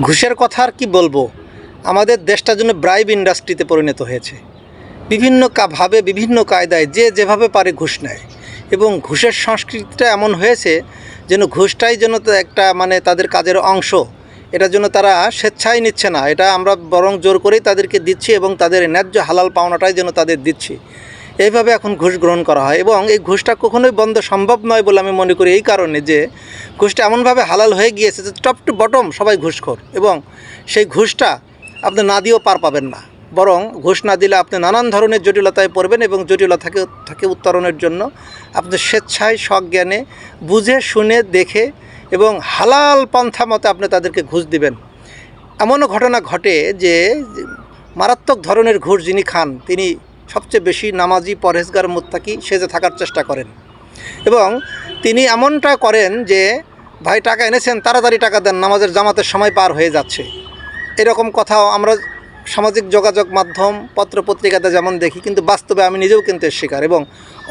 ঘুষের কথা আর কি বলব? আমাদের দেশটা জন্য ব্রাইব ইন্ডাস্ট্রিতে পরিণত হয়েছে। বিভিন্ন ভাবে বিভিন্ন কায়দায় যে যেভাবে পারে ঘুষ নেয়। এবং ঘুষের সংস্কৃতিটা এমন হয়েছে যেন ঘুষটাই যেন একটা মানে তাদের কাজের অংশ। এটার জন্য তারা স্বেচ্ছায় নিচ্ছে না। এটা আমরা বরং জোর করেই তাদেরকে দিচ্ছি এবং তাদের ন্যায্য হালাল পাওনাটাই যেন তাদের দিচ্ছি। এইভাবে এখন ঘুষ গ্রহণ করা হয় এবং এই ঘুষটা কখনোই বন্ধ সম্ভব নয় বলে আমি মনে করি এই কারণে যে ঘুষটা এমনভাবে হালাল হয়ে গিয়েছে যে টপ টু বটম সবাই ঘুষখোর এবং সেই ঘুষটা আপনি না দিয়েও পার পাবেন না। বরং ঘুষ না দিলে আপনি নানান ধরনের জটিলতায় পড়বেন এবং জটিলতাকে থেকে উত্তরণের জন্য আপনি স্বেচ্ছায় সজ্ঞানে বুঝে, শুনে, দেখে এবং হালাল পন্থা মতে আপনি তাদেরকে ঘুষ দিবেন। এমনও ঘটনা ঘটে যে মারাত্মক ধরনের ঘুষ যিনি খান, তিনি সবচেয়ে বেশি নামাজি পরহেজগার মোত্তাকি সেজে থাকার চেষ্টা করেন। এবং তিনি এমনটা করেন যে, ভাই, টাকা এনেছেন, তাড়াতাড়ি টাকা দেন, নামাজের জামাতের সময় পার হয়ে যাচ্ছে। এরকম কথাও আমরা সামাজিক যোগাযোগ মাধ্যম, পত্র পত্রিকাতে যেমন দেখি, কিন্তু বাস্তবে আমি নিজেও কিন্তু এর শিকার। এবং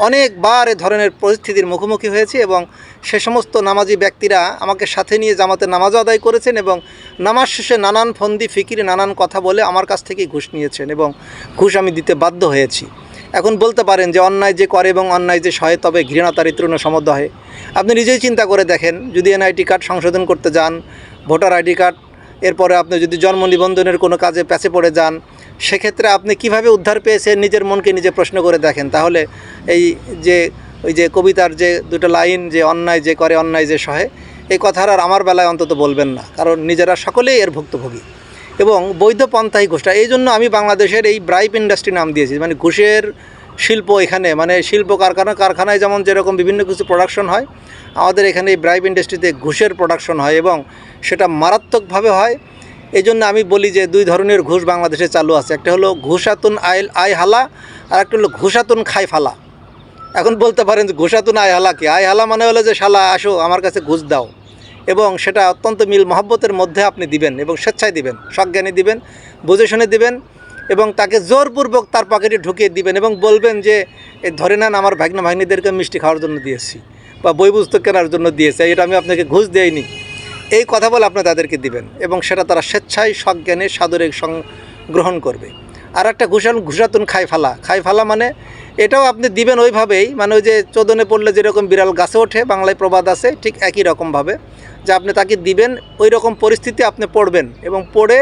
অনেকবার এ ধরনের পরিস্থিতির মুখোমুখি হয়েছি এবং সে সমস্ত নামাজি ব্যক্তিরা আমাকে সাথে নিয়ে জামাতে নামাজ আদায় করেছেন এবং নামাজ শেষে নানান ফন্দি, ফিকির, নানান কথা বলে আমার কাছ থেকেই ঘুষ নিয়েছেন এবং ঘুষ আমি দিতে বাধ্য হয়েছি। এখন বলতে পারেন যে অন্যায় যে করে এবং অন্যায় যে সহে তবে ঘৃণা তার তৃণ হয় আপনি নিজেই চিন্তা করে দেখেন, যদি এনআইটি কার্ড সংশোধন করতে যান, ভোটার আইডি কার্ড এরপরে আপনি যদি জন্ম নিবন্ধনের কোনো কাজে প্যাচে পড়ে যান, সেক্ষেত্রে আপনি কীভাবে উদ্ধার পেয়েছেন, নিজের মনকে নিজে প্রশ্ন করে দেখেন? তাহলে এই যে, ওই যে কবিতার যে দুটো লাইন যে অন্যায় যে করে, অন্যায় যে সহে, এই কথার আর আমার বেলায় অন্তত বলবেন না। কারণ নিজেরা সকলেই এর ভুক্তভোগী। এবং বৈধ পন্থাই ঘুষটা এই জন্য আমি বাংলাদেশের এই ব্রাইপ ইন্ডাস্ট্রি নাম দিয়েছি। মানে ঘুষের শিল্প এখানে মানে শিল্প কারখানা, কারখানায় যেমন যেরকম বিভিন্ন কিছু প্রোডাকশন হয়, আমাদের এখানে এই ব্রাইপ ইন্ডাস্ট্রিতে ঘুষের প্রোডাকশন হয় এবং সেটা মারাত্মকভাবে হয়। এই জন্য আমি বলি যে দুই ধরনের ঘুষ বাংলাদেশে চালু আছে। একটা হলো ঘুষাতুন আইল আই হালা আর একটা হলো ঘুষাতুন খাই ফালা এখন বলতে পারেন যে ঘুষাতুন আই হালা কি? আই হালা মানে হলো যে, শালা, আসো, আমার কাছে ঘুষ দাও। এবং সেটা অত্যন্ত মিল মহব্বতের মধ্যে আপনি দিবেন এবং স্বেচ্ছায় দিবেন, সজ্ঞানী দিবেন, বুঝে শুনে দিবেন এবং তাকে জোরপূর্বক তার পকেটে ঢুকিয়ে দিবেন এবং বলবেন যে ধরে নেন আমার ভাগ্না ভাগ্নিদেরকে মিষ্টি খাওয়ার জন্য দিয়েছি বা বই পুস্তক কেনার জন্য দিয়েছি, এটা আমি আপনাকে ঘুষ দেইনি। এই কথা বলে আপনি তাদেরকে দিবেন এবং সেটা তারা স্বেচ্ছায় সজ্ঞানে সাদরে গ্রহণ করবে। আর একটা ঘুষান ঘুষাতুন খাই ফালা খাই ফালা মানে এটাও আপনি দিবেন ওইভাবেই মানে ওই যে চোদনে পড়লে যেরকম বিড়াল গাছে ওঠে, বাংলায় প্রবাদ আছে, ঠিক একই রকমভাবে যে আপনি তাকে দিবেন ওই রকম পরিস্থিতি আপনি পড়বেন এবং পড়ে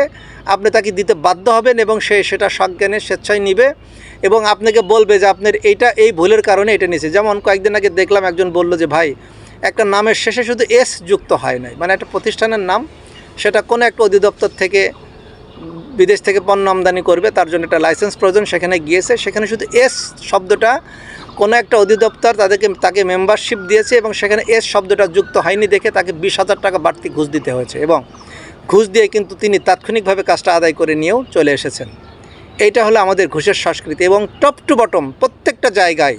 আপনি তাকে দিতে বাধ্য হবেন এবং সে সেটা সজ্ঞানে স্বেচ্ছায় নিবে এবং আপনাকে বলবে যে আপনার এইটা এই ভুলের কারণে এটা নিয়েছে। যেমন কয়েকদিন আগে দেখলাম একজন বলল যে, ভাই একটা নামের শেষে শুধু এস যুক্ত হয় নাই। মানে একটা প্রতিষ্ঠানের নাম, সেটা কোনো একটা অধিদপ্তর থেকে বিদেশ থেকে পণ্য আমদানি করবে, তার জন্য একটা লাইসেন্স প্রয়োজন, সেখানে গিয়েছে। সেখানে শুধু এস শব্দটা কোনো একটা অধিদপ্তর তাদেরকে, তাকে মেম্বারশিপ দিয়েছে এবং সেখানে এস শব্দটা যুক্ত হয়নি দেখে তাকে বিশ হাজার টাকা বাড়তি ঘুষ দিতে হয়েছে এবং ঘুষ দিয়ে কিন্তু তিনি তাৎক্ষণিকভাবে কাজটা আদায় করে নিয়েও চলে এসেছেন। এইটা হলো আমাদের ঘুষের সংস্কৃতি এবং টপ টু বটম প্রত্যেকটা জায়গায়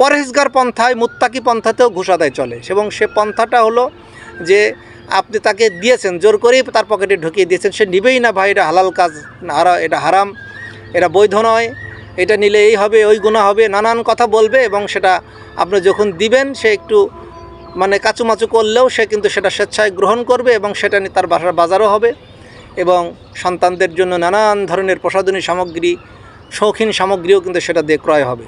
পরহেজগার পন্থায় মুত্তাকি পন্থাতেও ঘুষ আদায় চলে এবং সে পন্থাটা হলো যে আপনি তাকে দিয়েছেন, জোর করেই তার পকেটে ঢুকিয়ে দিয়েছেন, সে নিবেই না ভাই, এটা হালাল কাজ হারা, এটা হারাম, এটা বৈধ নয়, এটা নিলে এই হবে, ওই গুণা হবে, নানান কথা বলবে এবং সেটা আপনি যখন দিবেন, সে একটু মানে কাচুমাচু করলেও সে কিন্তু সেটা স্বেচ্ছায় গ্রহণ করবে এবং সেটা নিয়ে তার বাসার বাজারও হবে এবং সন্তানদের জন্য নানান ধরনের প্রসাধনী সামগ্রী, শৌখিন সামগ্রীও কিন্তু সেটা দিয়ে ক্রয় হবে।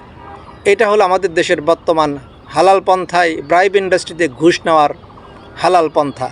এটা হলো আমাদের দেশের বর্তমান হালাল পন্থায় ব্রাইব ইন্ডাস্ট্রিতে ঘুষ নেওয়ার হালাল পন্থা।